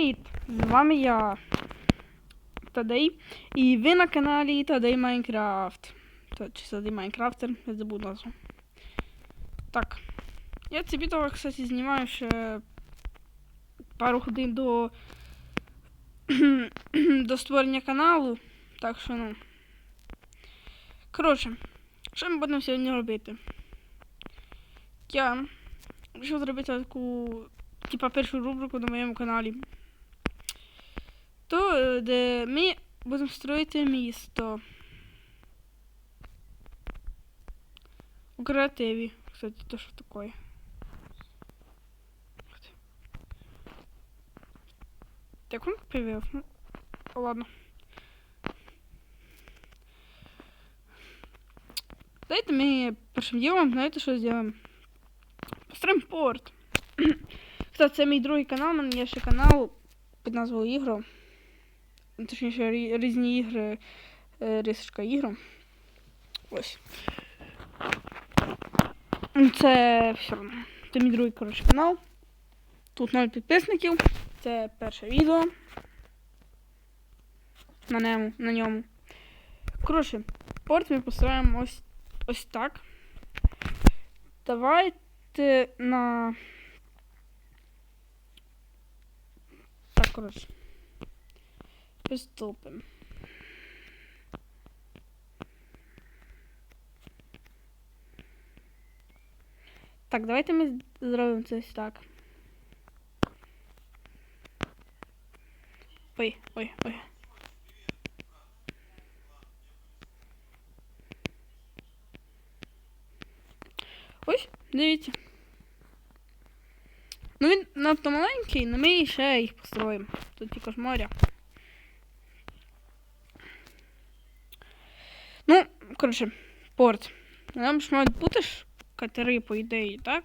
привіт! З вами я, Тадей, і ви на каналі Тадей Майнкрафт. Чи Тадей Майнкрафтер, я забув назву. Так. Я це відео, кстати, знімаю ще пару годин до, до створення каналу. Так що, ну. Коротше, що ми будемо сьогодні робити? Я вирішив зробити таку типа першу рубрику на моєму каналі. То, е, де ми будемо строїти місто. У креативі. Кстати, то що таке? Так он появился. Ну, ладно. Дайте ми першим ділом, знаєте, що зробимо? Построїмо порт. Кстати, це мій другий канал, у мене є ще канал під назвою Ігро. Точніше, різні ігри, е, рисочка ігро. Ось. Ну, Це все одно. Це мій другий коротше, канал. Тут 0 підписників. Це перше відео. На ньому. На ньому. Коротше, порт ми построїмо ось, ось так. Давайте на. Так, коротше. Приступимо. Так, давайте ми зробимо це ось так. Ой, ой, ой. Ось, дивіться. Ну він надто маленький, але ми ще їх построїмо. Тут тільки ж моря. Ну, коротше, порт. Нам ж мають бути ж катери, по ідеї, так?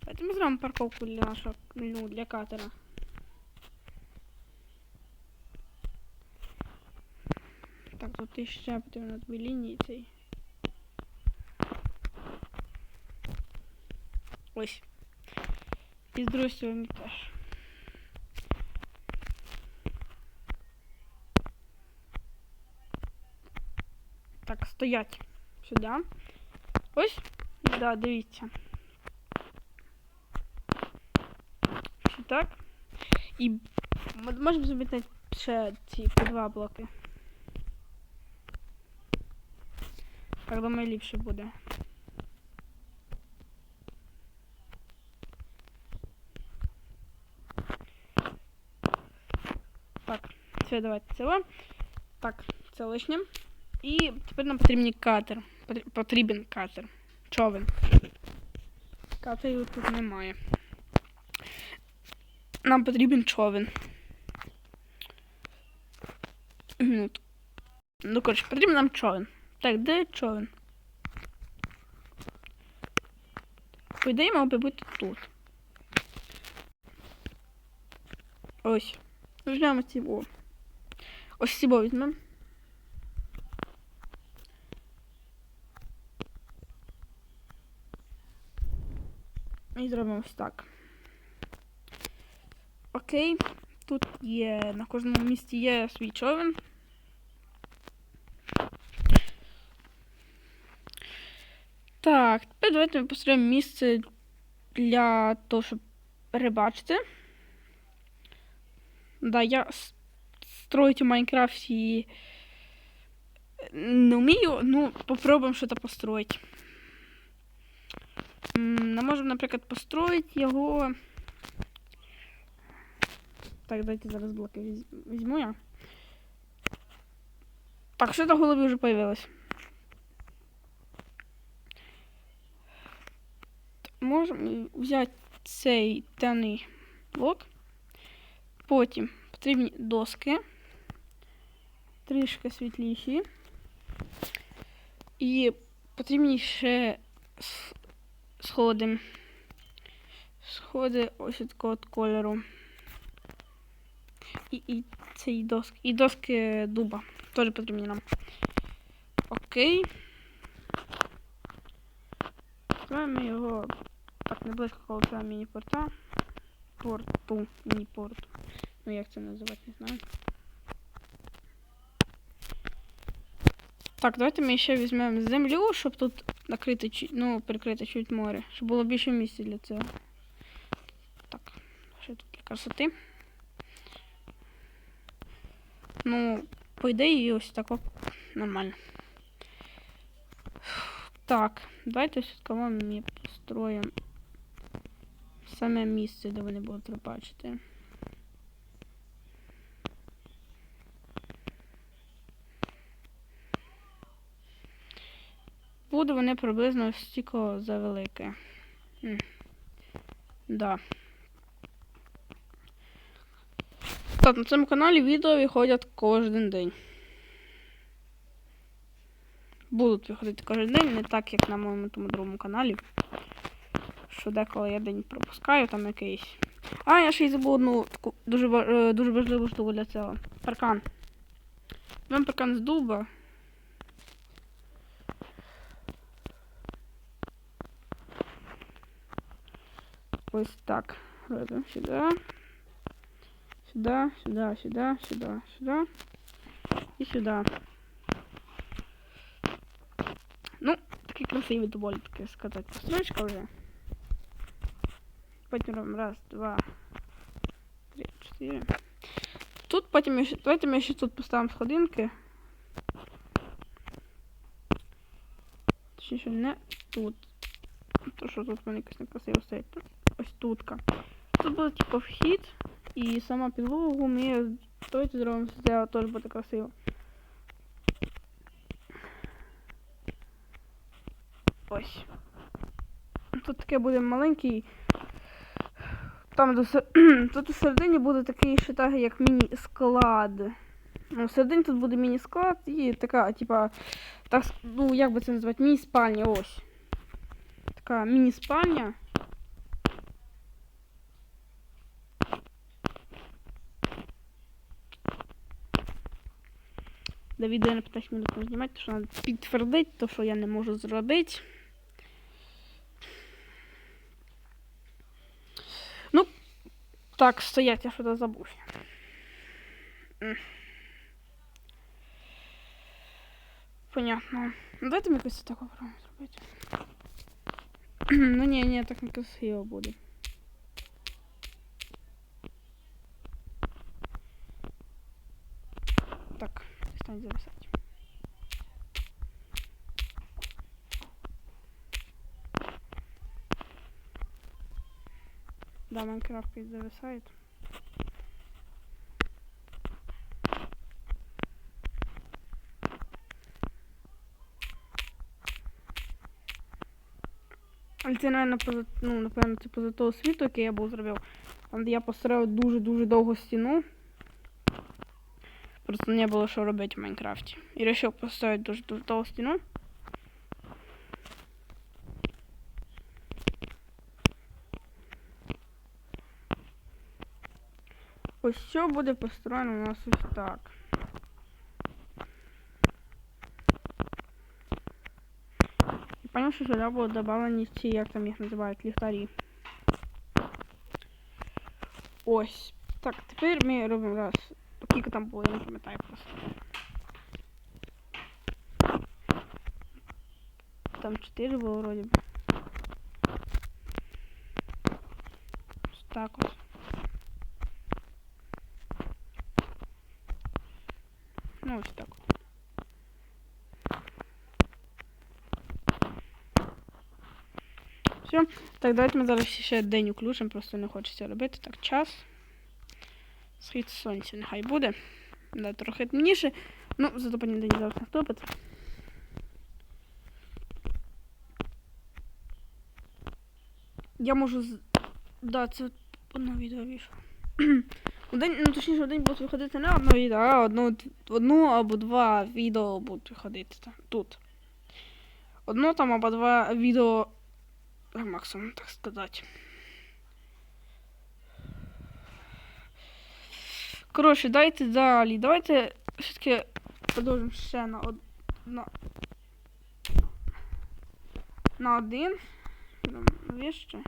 Давайте ми зробимо парковку для нашого, ну, для катера. Так, тут ще потрібно дві лінії цей. Ось. І з другої сторони теж. Так, стоять сюди. Ось. Да, дивіться. Ще так. І можемо зробити ще ці по два блоки. Так думаю, ліпше буде. Так, все, давайте це. Так, це лишнє. І тепер нам потрібен катер. Потрібен катер. Човен. Катерів тут немає. Нам потрібен човен. Минуту. Ну, коротше, потрібен нам човен. Так, де човен? По ідеї, мав би бути тут. Ось. Візьмемо цього. Ось цього візьмемо. І зробимо ось так. Окей. Тут є на кожному місці є свій човен. Так, тепер давайте ми построїмо місце для того, щоб рибачити. Да, я с- строить у Майнкрафте не умею, ну, попробуем что-то построить. М, Ну, можемо, наприклад, построить його. Так, дайте зараз блоки візь- візьму я. Так, що на голові вже появилось. Можемо взяти цей темний блок. Потім потрібні доски. Трішки світліші. І потрібні ще с- сходи. Сходи ось такого от кольору. І, і ці доски. І доски дуба. Теж потрібні нам. Окей. Строїмо його так не близько коло міні-порта. порту. Міні-порту. Ну як це називати, не знаю. Так, давайте ми ще візьмемо землю, щоб тут накрити ну, перекрити чуть море, щоб було більше місця для цього. Так, ще тут для красоти. Ну, по ідеї, ось так нормально. Так, давайте все-таки ми построїмо саме місце, де вони будуть рибачити. Буде вони приблизно стільки завелике. Да. Так, на цьому каналі відео виходять кожен день. Будуть виходити кожен день, не так, як на моєму тому другому каналі. Що деколи я день пропускаю там якийсь. А, я ще й забув одну таку дуже, е, дуже важливу штуку для цього. Паркан. Вам паркан з дуба. Ось так. Робимо сюди. Сюди, сюди, сюди, сюди, сюди. І сюди. Ну, такий красивий доволі таки сказати. Построчка вже. Потім робимо раз, два, три, чотири. Тут потім ми ще, давайте ми ще тут поставимо сходинки. Точніше, не тут. То що тут вони якось некрасиво стоять. Тут ось тутка. Тут буде типу вхід і сама підлогу ми давайте зробимо з теж буде красиво. Ось. Тут таке буде маленький. Там до сер- тут у середині буде такий ще так, як міні-склад. Ну, всередині тут буде міні-склад і така, типа, так, ну як би це назвати, міні-спальня, ось. Така міні-спальня. До відео на 15 минут знімати, тому що треба підтвердити, то, що я не можу зробити. Ну, так, стоять, я що-то забув. Понятно. Ну, Давайте ми якось так попробуємо зробити. ну ні, ні, так не красиво буде. Так, перестань зависати. Да, Майнкрафт ведь зависает. Але це, напевно, поза, ну, напевно, це поза того світу, який я був зробив. Я построїв дуже-дуже довгу стіну. Просто не було що робити в Майнкрафті. І вирішив поставити дуже-дуже довгу стіну. Ось що буде построєно у нас ось так. І поняв, що сюди будуть додавлені ці, як там їх називають, ліхтарі. Ось. Так, тепер ми робимо раз. Скільки там було, я не пам'ятаю просто. Там 4 було вроді. так ось. Ну, ось так. Все. Так, давайте ми зараз ще день включимо, просто не хочеться робити. Так, час. Схід сонця нехай буде. Да, трохи темніше. Ну, зато понеділок зараз наступить. Я можу з... Да, це одно відео вийшло. День, ну точніше, день будуть виходити не одно відео, а одну, одну або два відео будуть виходити там, тут. Одно там або два відео максимум, так сказати. Коротше, дайте далі. Давайте все-таки продовжимо ще на од... на... на один. Вище.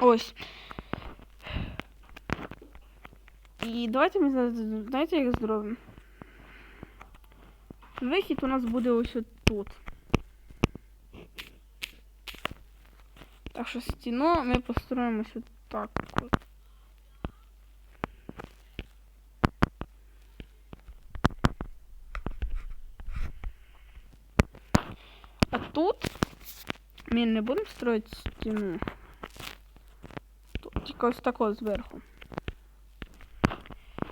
Ось. І давайте ми зараз знаєте, як зробимо. Вихід у нас буде ось тут. Так що стіну ми построїмо ось так от. А тут ми не будемо строїти стіну. Тут тільки ось так от зверху.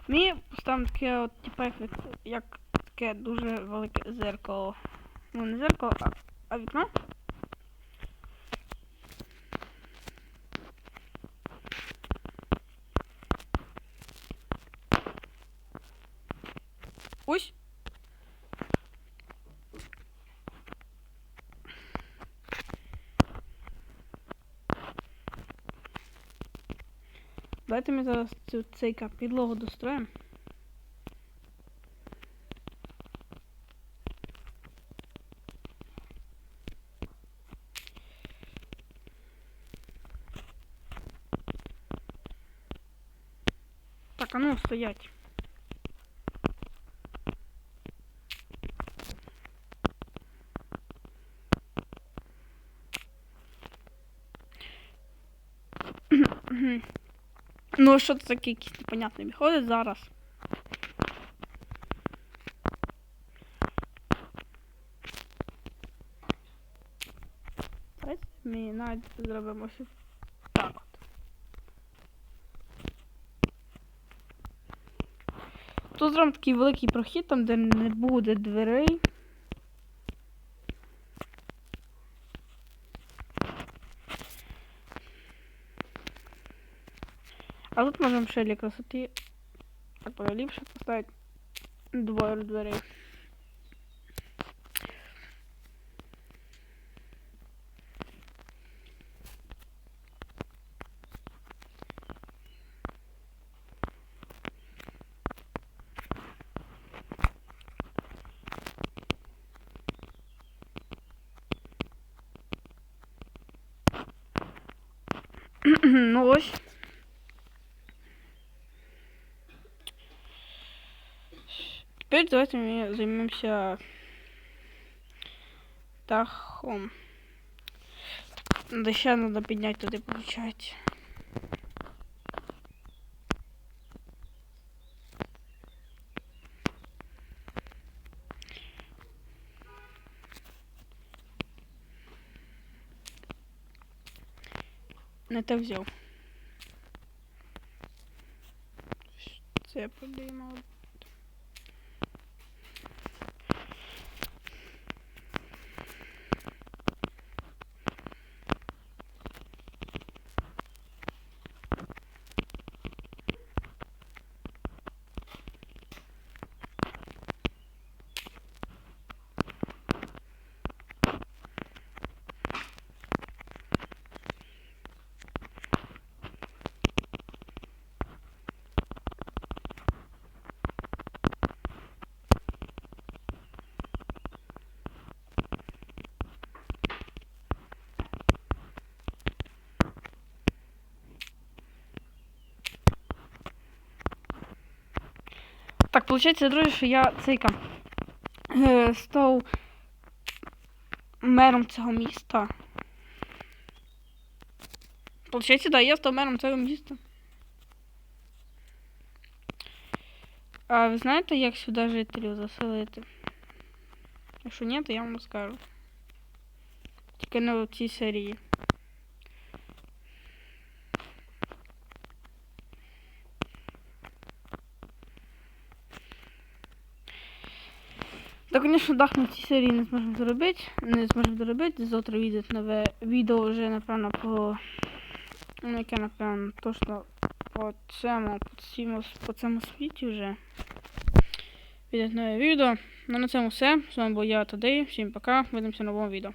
Ми поставимо таке от, типу, як, як таке дуже велике зеркало. Ну, не зеркало, а, а вікно. Ось. Давайте ми зараз цю цейка підлогу достроїмо. Так, а ну стоять. Ну, що це таке якісь непонятне виходить зараз. Ми навіть зробимо ось так от. Тут зробимо такий великий прохід, там де не буде дверей. А тут можемо ще для буде ліпше поставити двоє дверей. ну ось. Теперь давайте мы займемся дахом. Да сейчас надо поднять туда получать. Не те взяв. Це подіймав. Получається, друзі, що я цейка е, став мером цього міста. Получається, да, я став мером цього міста. А ви знаєте, як сюди жителів заселити? Якщо ні, то я вам скажу. Тільки не в цій серії. Так, звісно, дах на цій серії не зможемо зробити. Не зможемо зробити. Завтра вийде нове відео вже, напевно, по. Ну, яке, напевно, точно по цьому, по цьому, по цьому світі вже. Піде нове відео. Ну на цьому все. З вами був я Тадей. Всім пока. Видимося в новому відео.